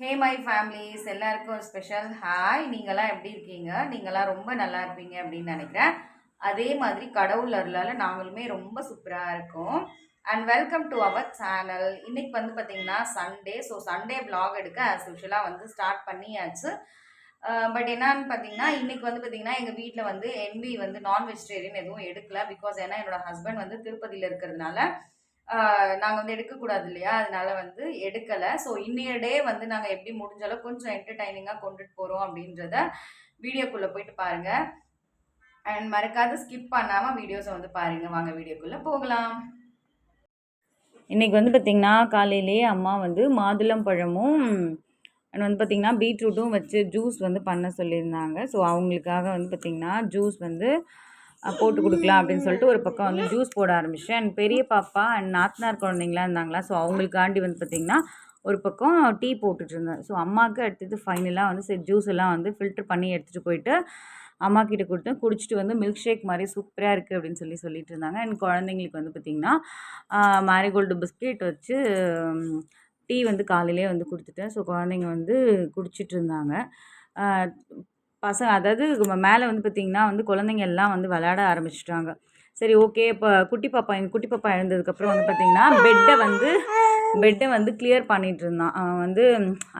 Hey my families எல்லாருக்கும் special hi நீங்களாம் எப்படி இருக்கீங்க? நீங்களாம் ரொம்ப நல்லா இருப்பீங்க அப்படின்னு நினைக்கிறேன். அதே மாதிரி கடவுள் அருளால் நாங்களுமே ரொம்ப சூப்பராக இருக்கோம். And welcome to our channel இன்னைக்கு வந்து பார்த்தீங்கன்னா சண்டே ஸோ சண்டே பிளாக் எடுக்க ஆஸ் யூஷுவலாக வந்து ஸ்டார்ட் பண்ணியாச்சு. பட் என்னன்னு பார்த்தீங்கன்னா இன்னைக்கு வந்து பார்த்தீங்கன்னா எங்கள் வீட்டில் வந்து என்வி வந்து நான் வெஜிடேரியன் எதுவும் எடுக்கல. பிகாஸ் ஏன்னா என்னோட ஹஸ்பண்ட் வந்து திருப்பதியில் இருக்கிறதுனால நாங்கள் வந்து எடுக்கக்கூடாது இல்லையா அதனால வந்து எடுக்கலை. ஸோ இன்னைய டே வந்து நாங்கள் எப்படி முடிஞ்சாலும் கொஞ்சம் என்டர்டைனிங்காக கொண்டுட்டு போகிறோம் அப்படின்றத வீடியோக்குள்ளே போயிட்டு பாருங்கள் அண்ட் மறக்காத ஸ்கிப் பண்ணாமல் வீடியோஸை வந்து பாருங்கள் வாங்க வீடியோக்குள்ளே போகலாம். இன்றைக்கி வந்து பார்த்திங்கன்னா காலையிலேயே அம்மா வந்து மாதுளம் பழமும் அண்ட் வந்து பார்த்திங்கன்னா பீட்ரூட்டும் வச்சு ஜூஸ் வந்து பண்ண சொல்லியிருந்தாங்க. ஸோ அவங்களுக்காக வந்து பார்த்திங்கன்னா ஜூஸ் வந்து போட்டு கொடுக்கலாம் அப்படின்னு சொல்லிட்டு ஒரு பக்கம் வந்து ஜூஸ் போட ஆரம்பிச்சேன் அண்ட் பெரிய பாப்பா அண்ட் நாத்தனார் குழந்தைங்களாம் இருந்தாங்களா ஸோ அவங்களுக்காண்டி வந்து பார்த்திங்கன்னா ஒரு பக்கம் டீ போட்டுட்டு இருந்தேன். ஸோ அம்மாவுக்கு அடுத்தது ஃபைனலாக வந்து சரி ஜூஸ் எல்லாம் வந்து ஃபில்டர் பண்ணி எடுத்துகிட்டு போயிட்டு அம்மா கிட்ட கொடுத்து குடிச்சிட்டு வந்து மில்க் ஷேக் மாதிரி சூப்பராக இருக்குது அப்படின்னு சொல்லி சொல்லிட்டு இருந்தாங்க. அண்ட் குழந்தைங்களுக்கு வந்து பார்த்திங்கன்னா மேரிகோல்டு பிஸ்கெட் வச்சு டீ வந்து காலையிலே வந்து கொடுத்துட்டேன். ஸோ குழந்தைங்க வந்து குடிச்சிட்டு இருந்தாங்க. பசங்க அதாவது மேலே வந்து பார்த்திங்கன்னா வந்து குழந்தைங்க எல்லாம் வந்து விளையாட ஆரம்பிச்சிட்டாங்க. சரி ஓகே இப்போ குட்டி பாப்பா எங்கள் குட்டி பாப்பா எழுந்ததுக்கப்புறம் வந்து பார்த்திங்கன்னா பெட்டை வந்து பெட்டை வந்து கிளியர் பண்ணிகிட்டு இருந்தான். அவன் வந்து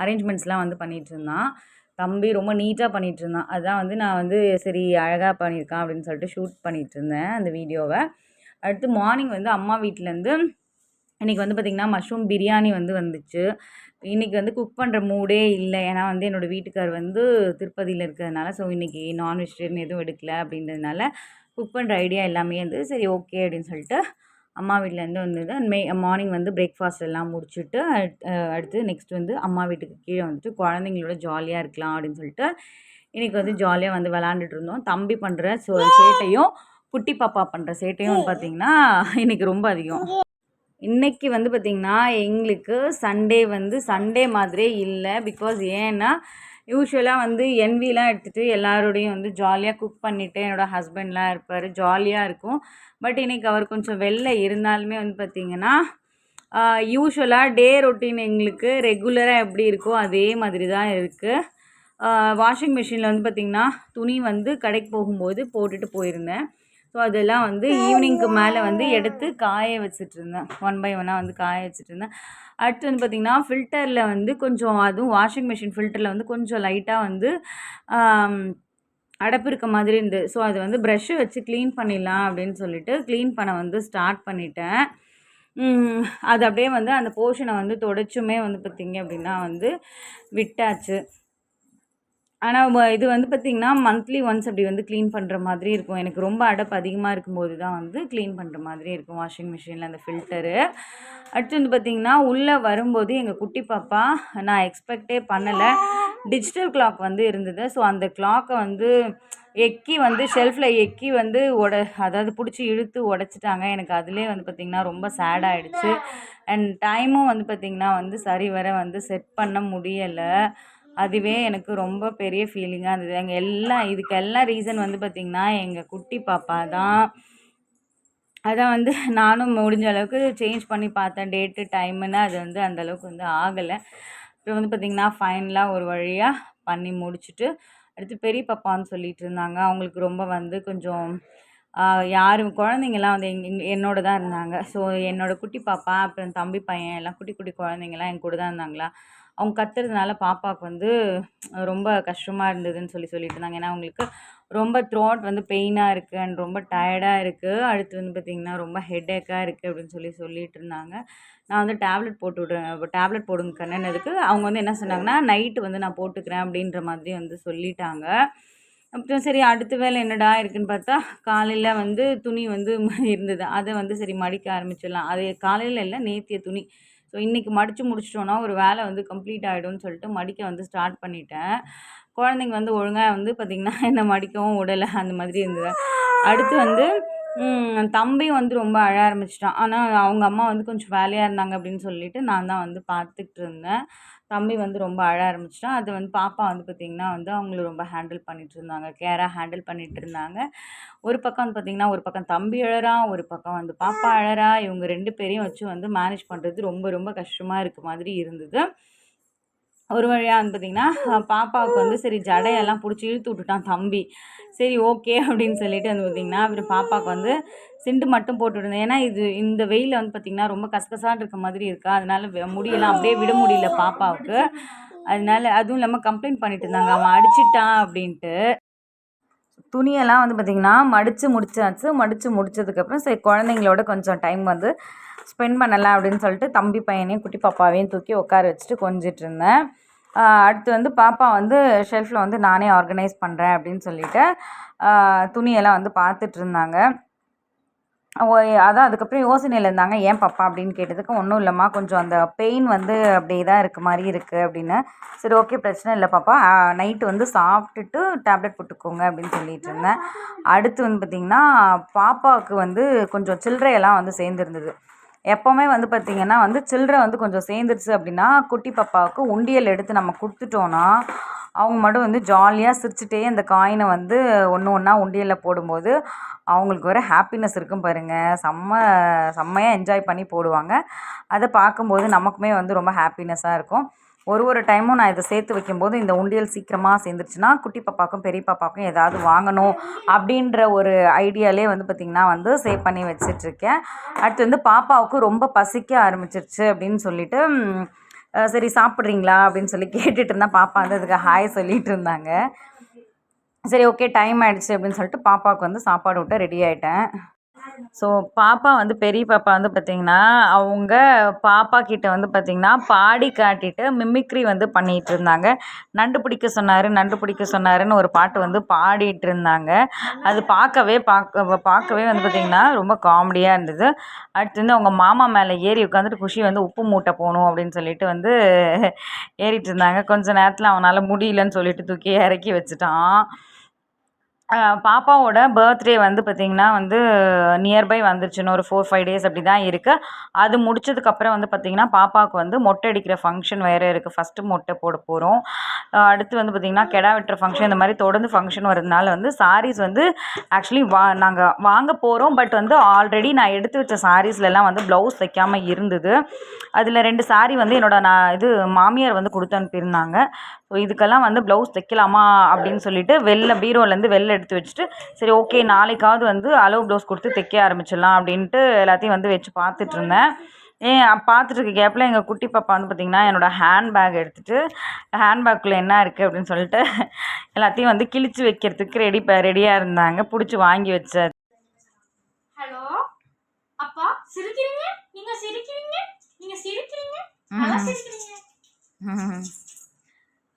அரேஞ்ச்மெண்ட்ஸ்லாம் வந்து பண்ணிகிட்டு இருந்தான். தம்பி ரொம்ப நீட்டாக பண்ணிகிட்டு இருந்தான். அதுதான் வந்து நான் வந்து சரி அழகாக பண்ணியிருக்கான் அப்படின்னு சொல்லிட்டு ஷூட் பண்ணிகிட்டு இருந்தேன் அந்த வீடியோவை. அடுத்து மார்னிங் வந்து அம்மா வீட்டிலேருந்து இன்றைக்கி வந்து பார்த்திங்கன்னா மஷ்ரூம் பிரியாணி வந்து வந்துச்சு. இன்றைக்கி வந்து குக் பண்ணுற மூடே இல்லை. ஏன்னா வந்து என்னோடய வீட்டுக்கார் வந்து திருப்பதியில் இருக்கிறதுனால ஸோ இன்றைக்கி நான் வெஜிடேரியன் எதுவும் எடுக்கல அப்படின்றதுனால குக் பண்ணுற ஐடியா எல்லாமே வந்து சரி ஓகே அப்படின்னு சொல்லிட்டு அம்மா வீட்டிலேருந்து வந்தது. மே மார்னிங் வந்து பிரேக்ஃபாஸ்ட் எல்லாம் முடிச்சுட்டு அடுத்து நெக்ஸ்ட் வந்து அம்மா வீட்டுக்கு கீழே வந்துட்டு குழந்தைங்களோட ஜாலியாக இருக்கலாம் அப்படின்னு சொல்லிட்டு இன்றைக்கி வந்து ஜாலியாக வந்து விளாண்டுட்டு இருந்தோம். தம்பி பண்ணுற சோ சேட்டையும் குட்டி பாப்பா பண்ணுற சேட்டையும் பார்த்திங்கன்னா இன்றைக்கி ரொம்ப அதிகம். இன்னைக்கு வந்து பார்த்திங்கன்னா எங்களுக்கு சண்டே வந்து சண்டே மாதிரியே இல்லை. பிகாஸ் ஏன்னா யூஸ்வலாக வந்து என்விலாம் எடுத்துகிட்டு எல்லாரோடையும் வந்து ஜாலியாக குக் பண்ணிவிட்டு என்னோடய ஹஸ்பண்ட்லாம் இருப்பார். ஜாலியாக இருக்கும். பட் இன்றைக்கி அவர் கொஞ்சம் வெளில இருந்தாலுமே வந்து பார்த்திங்கன்னா யூஸ்வலாக டே ரொட்டீன் எங்களுக்கு ரெகுலராக எப்படி இருக்கோ அதே மாதிரி தான் இருக்குது வாஷிங் மிஷினில் வந்து பார்த்திங்கன்னா துணி வந்து கடைக்கு போகும்போது போட்டுட்டு போயிருந்தேன். ஸோ அதெல்லாம் வந்து ஈவினிங்க்கு மேலே வந்து எடுத்து காய வச்சுட்டு இருந்தேன் ஒன் பை ஒன்னாக வந்து காய வச்சுட்டு இருந்தேன் அடுத்து வந்து பார்த்திங்கன்னா ஃபில்டரில் வந்து கொஞ்சம் அதுவும் வாஷிங் மிஷின் ஃபில்டரில் வந்து கொஞ்சம் லைட்டாக வந்து அடைப்பு இருக்க மாதிரி இருந்தது ஸோ அது வந்து ப்ரஷ்ஷு வச்சு க்ளீன் பண்ணிடலாம் அப்படின்னு சொல்லிட்டு க்ளீன் பண்ண வந்து ஸ்டார்ட் பண்ணிட்டேன். அது அப்படியே வந்து அந்த போர்ஷனை வந்து தொடச்சுமே வந்து பார்த்திங்க அப்படின்னா வந்து விட்டாச்சு. ஆனால் இது வந்து பார்த்திங்கன்னா மந்த்லி ஒன்ஸ் அப்படி வந்து க்ளீன் பண்ணுற மாதிரி இருக்கும். எனக்கு ரொம்ப அடப்பு அதிகமாக இருக்கும்போது தான் வந்து க்ளீன் பண்ணுற மாதிரி இருக்கும் வாஷிங் மிஷினில் அந்த ஃபில்டரு அடுத்து வந்து பார்த்திங்கன்னா உள்ளே வரும்போது எங்கள் குட்டி பாப்பா நான் எக்ஸ்பெக்டே பண்ணலை. டிஜிட்டல் கிளாக் வந்து இருந்தது. ஸோ அந்த கிளாக்கை வந்து எக்கி வந்து ஷெல்ஃபில் எக்கி வந்து உட அதாவது பிடிச்சி இழுத்து உடச்சிட்டாங்க. எனக்கு அதுலேயே வந்து பார்த்திங்கன்னா ரொம்ப சேட் ஆகிடுச்சு அண்ட் டைமும் வந்து பார்த்திங்கன்னா வந்து சரி வர வந்து செட் பண்ண முடியலை. அதுவே எனக்கு ரொம்ப பெரிய ஃபீலிங்காக இருந்தது. எங்கள் எல்லாம் இதுக்கு எல்லாம் ரீசன் வந்து பார்த்திங்கன்னா எங்கள் குட்டி பாப்பா தான். அதை வந்து நானும் முடிஞ்ச அளவுக்கு சேஞ்ச் பண்ணி பார்த்தேன். டேட்டு டைமுன்னு அது வந்து அந்தளவுக்கு வந்து ஆகலை. அப்புறம் வந்து பார்த்திங்கன்னா ஃபைனலாக ஒரு வழியாக பண்ணி முடிச்சுட்டு அடுத்து பெரிய பாப்பான்னு சொல்லிட்டு இருந்தாங்க. அவங்களுக்கு ரொம்ப வந்து கொஞ்சம் யாரும் குழந்தைங்கலாம் வந்து எங் எங் என்னோட தான் இருந்தாங்க. ஸோ என்னோட குட்டி பாப்பா அப்புறம் தம்பி பையன் எல்லாம் குட்டி குட்டி குழந்தைங்கலாம் என் கூட தான் இருந்தாங்களா? அவங்க கத்துறதுனால பாப்பாவுக்கு வந்து ரொம்ப கஷ்டமாக இருந்ததுன்னு சொல்லி சொல்லிட்டு இருந்தாங்க. ஏன்னா அவங்களுக்கு ரொம்ப த்ரோட் வந்து பெயினாக இருக்குது அண்ட் ரொம்ப டயர்டாக இருக்குது அடுத்து வந்து பார்த்திங்கன்னா ரொம்ப ஹெட்டேக்காக இருக்குது அப்படின்னு சொல்லி சொல்லிட்டு இருந்தாங்க. நான் வந்து டேப்லெட் போட்டு விட்றேன் டேப்லெட் போடுங்க கண்ணனதுக்கு அவங்க வந்து என்ன சொன்னாங்கன்னா நைட்டு வந்து நான் போட்டுக்கிறேன் அப்படின்ற மாதிரி வந்து சொல்லிட்டாங்க. அப்புறம் சரி அடுத்த வேலை என்னடா இருக்குன்னு பார்த்தா காலையில் வந்து துணி வந்து இருந்தது. அதை வந்து சரி மடிக்க ஆரம்பிச்சிடலாம். அது காலையில் இல்லை நேத்திய துணி. ஸோ இன்றைக்கி மடித்து முடிச்சிட்டோன்னா ஒரு வேலை வந்து கம்ப்ளீட் ஆகிடும்னு சொல்லிட்டு மடிக்க வந்து ஸ்டார்ட் பண்ணிட்டேன். குழந்தைங்க வந்து ஒழுங்காக வந்து பார்த்திங்கன்னா என்னை மடிக்கவும் விடலை அந்த மாதிரி இருந்தது. அடுத்து வந்து தம்பி வந்து ரொம்ப அழ ஆரம்பிச்சிட்டான். ஆனால் அவங்க அம்மா வந்து கொஞ்சம் வேலையாக இருந்தாங்க அப்படின்னு சொல்லிட்டு நான் தான் வந்து பார்த்துக்கிட்டு இருந்தேன். தம்பி வந்து ரொம்ப அழ ஆரம்பிச்சிட்டான். அது வந்து பாப்பா வந்து பார்த்திங்கன்னா வந்து அவங்கள ரொம்ப ஹேண்டில் பண்ணிட்டு இருந்தாங்க கேராக ஹேண்டில் பண்ணிட்டு இருந்தாங்க ஒரு பக்கம் வந்து பார்த்திங்கன்னா ஒரு பக்கம் தம்பி அழறான் ஒரு பக்கம் வந்து பாப்பா அழறா. இவங்க ரெண்டு பேரையும் வச்சு வந்து மேனேஜ் பண்ணுறது ரொம்ப ரொம்ப கஷ்டமாக இருக்க மாதிரி இருந்தது. ஒரு வழியாக வந்து பார்த்திங்கன்னா பாப்பாவுக்கு வந்து சரி ஜடையெல்லாம் பிடிச்சி இழுத்து விட்டுட்டான் தம்பி. சரி ஓகே அப்படின்னு சொல்லிட்டு வந்து பார்த்திங்கன்னா அப்புறம் பாப்பாவுக்கு வந்து சிண்டு மட்டும் போட்டு ஏன்னா இது இந்த வெயிலில் வந்து பார்த்திங்கன்னா ரொம்ப கசகசான் இருக்க மாதிரி இருக்கா? அதனால முடியலாம் முடியெல்லாம் அப்படியே விட முடியல பாப்பாவுக்கு. அதனால அதுவும் இல்லாமல் கம்ப்ளைண்ட் பண்ணிட்டு இருந்தாங்க. அவன் அடிச்சிட்டான் அப்படின்ட்டு. துணியெல்லாம் வந்து பார்த்திங்கன்னா மடித்து முடிச்சாச்சு. மடித்து முடிச்சதுக்கப்புறம் சரி குழந்தைங்களோட கொஞ்சம் டைம் வந்து ஸ்பெண்ட் பண்ணலாம் அப்படின்னு சொல்லிட்டு தம்பி பையனையும் குட்டி பாப்பாவையும் தூக்கி உட்கார வச்சுட்டு கொஞ்சிட்டு இருந்தேன். அடுத்து வந்து பாப்பா வந்து ஷெல்ஃபில் வந்து நானே ஆர்கனைஸ் பண்ணுறேன் அப்படின்னு சொல்லிட்டு துணியெல்லாம் வந்து பார்த்துட்டு இருந்தாங்க. ஓ அதான் அதுக்கப்புறம் யோசனையில் இருந்தாங்க ஏன் பாப்பா? அப்படின்னு கேட்டதுக்கு ஒன்றும் இல்லைம்மா கொஞ்சம் அந்த பெயின் வந்து அப்படியே தான் இருக்க மாதிரி இருக்குது அப்படின்னு. சரி ஓகே பிரச்சனை இல்லை பாப்பா. நைட்டு வந்து சாப்பிட்டுட்டு டேப்லெட் போட்டுக்கோங்க அப்படின்னு சொல்லிட்டு இருந்தேன். அடுத்து வந்து பார்த்திங்கன்னா பாப்பாவுக்கு வந்து கொஞ்சம் சில்லறையெல்லாம் வந்து சேர்ந்துருந்தது. எப்போவுமே வந்து பார்த்திங்கன்னா வந்து சில்லறை வந்து கொஞ்சம் சேர்ந்துருச்சு அப்படின்னா குட்டி பாப்பாவுக்கு உண்டியல் எடுத்து நம்ம கொடுத்துட்டோன்னா அவங்க மட்டும் வந்து ஜாலியாக சிரிச்சுட்டே அந்த காயினை வந்து ஒன்று ஒன்றா உண்டியலில் போடும்போது அவங்களுக்கு வேறு ஹாப்பினஸ் இருக்கும் பாருங்கள் செம்ம செம்மையாக என்ஜாய் பண்ணி போடுவாங்க. அதை பார்க்கும்போது நமக்குமே வந்து ரொம்ப ஹாப்பினஸ்ஸாக இருக்கும். ஒரு ஒரு டைமும் நான் இதை சேர்த்து வைக்கும்போது இந்த உண்டியல் சீக்கிரமாக சேர்ந்துருச்சுன்னா குட்டி பாப்பாவுக்கும் பெரிய பாப்பாக்கும் ஏதாவது வாங்கணும் அப்படின்ற ஒரு ஐடியாலே வந்து பார்த்திங்கன்னா வந்து சேவ் பண்ணி வச்சிட்ருக்கேன். அடுத்து வந்து பாப்பாவுக்கு ரொம்ப பசிக்க ஆரம்பிச்சிருச்சு அப்படின்னு சொல்லிட்டு சரி சாப்பிட்றீங்களா அப்படின்னு சொல்லி கேட்டுட்டு இருந்தா பாப்பா வந்து அதுக்கு ஹாய் சொல்லிட்டு இருந்தாங்க சரி ஓகே டைம் ஆகிடுச்சு அப்படின்னு சொல்லிட்டு பாப்பாவுக்கு வந்து சாப்பாடு விட்டு ரெடி ஆகிட்டேன் ஸோ பாப்பா வந்து பெரிய பாப்பா வந்து பார்த்திங்கன்னா அவங்க பாப்பா கிட்ட வந்து பார்த்திங்கன்னா பாடி காட்டிட்டு மிமிக்ரி வந்து பண்ணிகிட்டு இருந்தாங்க. நண்டு பிடிக்க சொன்னார் நண்டு பிடிக்க சொன்னாருன்னு ஒரு பாட்டு வந்து பாடிட்டு இருந்தாங்க. அது பார்க்கவே பார்க்க பார்க்கவே வந்து பார்த்திங்கன்னா ரொம்ப காமெடியாக இருந்தது. அடுத்து வந்து அவங்க மாமா மேலே ஏறி உட்காந்துட்டு குஷி வந்து உப்பு மூட்டை போகணும் அப்படின்னு சொல்லிட்டு வந்து ஏறிட்டு இருந்தாங்க. கொஞ்ச நேரத்தில் அவனால் முடியலன்னு சொல்லிட்டு தூக்கி இறக்கி வச்சுட்டான். பாப்பாவோட பர்த்டே வந்து பார்த்திங்கன்னா வந்து நியர்பை வந்துருச்சுன்னு ஒரு ஃபோர் ஃபைவ் டேஸ் அப்படி தான் இருக்குது அது முடிச்சதுக்கப்புறம் வந்து பார்த்திங்கன்னா பாப்பாவுக்கு வந்து மொட்டை அடிக்கிற ஃபங்க்ஷன் வேறு இருக்குது ஃபஸ்ட்டு மொட்டை போட போகிறோம் அடுத்து வந்து பார்த்திங்கன்னா கெடா வெட்டுற ஃபங்க்ஷன் இந்த மாதிரி தொடர்ந்து ஃபங்க்ஷன் வரதுனால வந்து சாரீஸ் வந்து ஆக்சுவலி வா நாங்கள் வாங்க போகிறோம் பட் வந்து ஆல்ரெடி நான் எடுத்து வச்ச சாரீஸ்லலாம் வந்து ப்ளவுஸ் தைக்காமல் இருந்தது. அதில் ரெண்டு சாரீ வந்து என்னோட நான் இது மாமியார் வந்து கொடுத்து அனுப்பியிருந்தாங்க. ஸோ இதுக்கெல்லாம் வந்து ப்ளவுஸ் தைக்கலாமா அப்படின்னு சொல்லிட்டு வெளில பீரோலேருந்து வெளில எடுத்து வச்சுட்டு சரி ஓகே நாளைக்காவது வந்து அளவு ப்ளவுஸ் கொடுத்து தைக்க ஆரம்பிச்சிடலாம் அப்படின்ட்டு எல்லாத்தையும் வந்து வச்சு பார்த்துட்டு இருந்தேன். ஏன் பார்த்துட்டு இருக்க கேப்பில் எங்கள் குட்டி பாப்பா வந்து பார்த்திங்கன்னா என்னோடய ஹேண்ட்பேக் எடுத்துகிட்டு ஹேண்ட்பேக்குள்ளே என்ன இருக்குது அப்படின்னு சொல்லிட்டு எல்லாத்தையும் வந்து கிழிச்சு வைக்கிறதுக்கு ரெடி ரெடியாக இருந்தாங்க. பிடிச்சி வாங்கி வச்ச ஹலோ அப்பா சிரிக்கிறீங்க? நீங்க சிரிக்கிறீங்க? நீங்க சிரிக்கிறீங்க. சிரிக்கிறீங்க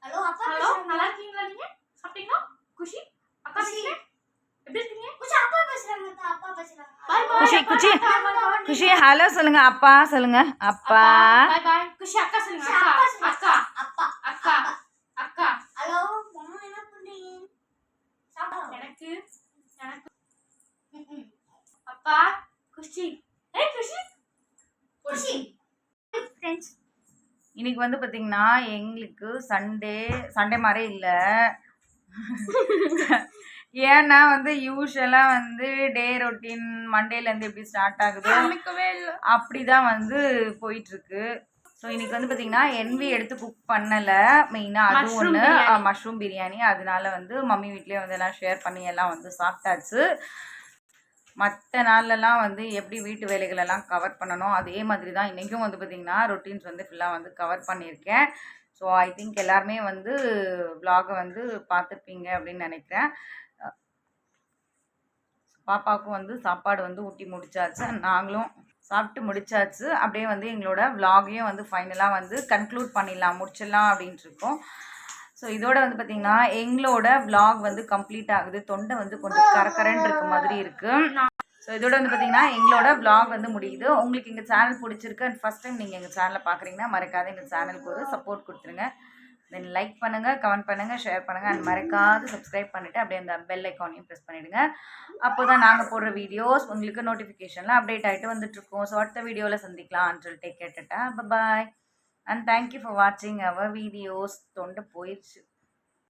ஹலோ அப்பா ஹலோ நல்லா இருக்கீங்களா நீங்க சாப்பிட்டீங்களா குஷி அக்கா பேசுறீங்க எப்படி இருக்கீங்க குஷி அப்பா பேசுறாங்க அப்பா பேசுறாங்க bye bye Kushi, Kushi. Hello சொல்லுங்க அப்பா சொல்லுங்க அப்பா. பை பை குஷி அக்கா சொல்லுங்க அக்கா அக்கா அப்பா அக்கா அக்கா. ஹலோ அம்மா என்ன பண்றீங்க? சாப்பிடுங்க எனக்கு எனக்கு. அப்பா குஷி. ஏய் குஷி. குஷி. ஃப்ரெண்ட்ஸ் இன்னைக்கு வந்து பார்த்திங்கன்னா எங்களுக்கு சண்டே சண்டே மாதிரி இல்லை. ஏன்னா வந்து யூஸ்வலாக வந்து டே ரொட்டீன் மண்டேலேருந்து எப்படி ஸ்டார்ட் ஆகுதோ சமைக்கவே இல்ல. அப்படி தான் வந்து போயிட்டுருக்கு. ஸோ இன்னைக்கு வந்து பார்த்திங்கன்னா என்வி எடுத்து குக் பண்ணலை. மெயினாக அது ஒன்று. மஷ்ரூம் பிரியாணி அதனால வந்து மம்மி வீட்லேயே வந்து எல்லாம் ஷேர் பண்ணி எல்லாம் வந்து சாப்பிட்டாச்சு. மற்ற நாள்லலாம் வந்து எப்படி வீட்டு வேலைகளெல்லாம் கவர் பண்ணணும் அதே மாதிரி தான் இன்றைக்கும் வந்து பார்த்திங்கன்னா ரொட்டீன்ஸ் வந்து ஃபுல்லாக வந்து கவர் பண்ணியிருக்கேன். ஸோ ஐ திங்க் எல்லாருமே வந்து vlog-அ வந்து பார்த்துருப்பீங்க அப்படின்னு நினைக்கிறேன். பாப்பாவுக்கும் வந்து சாப்பாடு வந்து ஊட்டி முடிச்சாச்சு. நாங்களும் சாப்பிட்டு முடிச்சாச்சு. அப்படியே வந்து எங்களோட விலாகையும் வந்து ஃபைனலாக வந்து கன்க்ளூட் பண்ணிடலாம் முடிச்சிடலாம் அப்படின்ட்டு இருக்கோம். ஸோ இதோட வந்து பார்த்திங்கன்னா எங்களோட விலாக் வந்து கம்ப்ளீட் ஆகுது. தொண்டை வந்து கொஞ்சம் கரகரன்னு இருக்க மாதிரி இருக்குது ஸோ இதோட வந்து பார்த்தீங்கன்னா எங்களோட vlog வந்து முடியுது. உங்களுக்கு எங்கள் சேனல் பிடிச்சிருக்கு அண்ட் ஃபஸ்ட் டைம் நீங்கள் எங்கள் சேனலை பார்க்குறீங்கன்னா மறக்காத எங்கள் சேனலுக்கு ஒரு சப்போர்ட் கொடுத்துருங்க. தென் லைக் பண்ணுங்கள் கமெண்ட் பண்ணுங்கள் ஷேர் பண்ணுங்கள் அண்ட் மறக்காது சப்ஸ்கிரைப் பண்ணிவிட்டு அப்படியே அந்த பெல் ஐக்கானையும் ப்ரெஸ் பண்ணிவிடுங்க அப்போ தான் நாங்கள் போடுற வீடியோஸ் உங்களுக்கு நோட்டிஃபிகேஷனில் அப்டேட் ஆகிட்டு வந்துட்டுருக்கோம் ஸோ அடுத்த வீடியோவில் சந்திக்கலாம். அன்றில் டேக் கேட்டுட்டேன் பாய் அண்ட் தேங்க்யூ ஃபார் வாட்சிங் அவர் வீடியோஸ் தொண்டு போயிடுச்சு